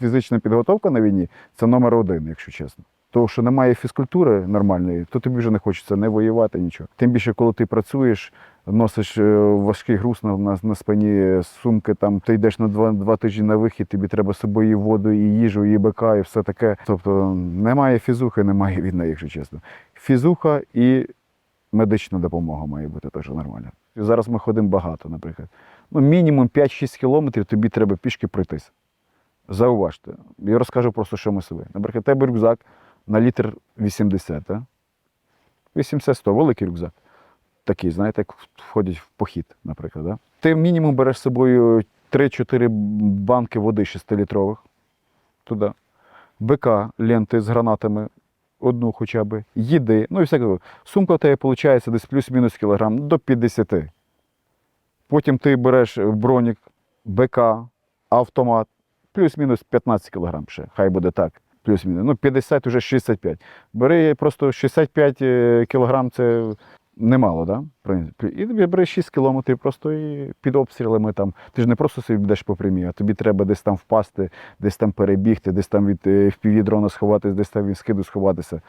Фізична підготовка на війні це номер один, якщо чесно. Тому що немає фізкультури нормальної, то тобі вже не хочеться не воювати, нічого. Тим більше, коли ти працюєш, носиш е, важкий груз на, на, спині, сумки, там, ти йдеш на два, два тижні на вихід, тобі треба з собою і воду, і їжу, і БК, і все таке. Тобто немає фізухи, немає війни, якщо чесно. Фізуха і медична допомога має бути теж нормальна. Зараз ми ходимо багато, наприклад. Ну, мінімум 5-6 кілометрів тобі треба пішки пройтись. Зауважте. Я розкажу просто, що ми собі. Наприклад, тебе рюкзак на літр 80, 80-100, великий рюкзак. Такий, знаєте, як входять в похід, наприклад. Да? Ти мінімум береш з собою 3-4 банки води 6-літрових туди. БК, ленти з гранатами, одну хоча б, їди, ну і всяке. Сумка у тебе виходить десь плюс-мінус кілограм до 50. Потім ти береш бронік, БК, автомат, плюс-мінус 15 кілограм ще, хай буде так. Плюс-мінус. Ну, 50 вже 65. Бери просто 65 е, кілограм це немало, да? І бери 6 кілометрів просто і під обстрілами там. Ти ж не просто собі йдеш по прямій, а тобі треба десь там впасти, десь там перебігти, десь там від впівдрона сховатися, десь там від скиду сховатися.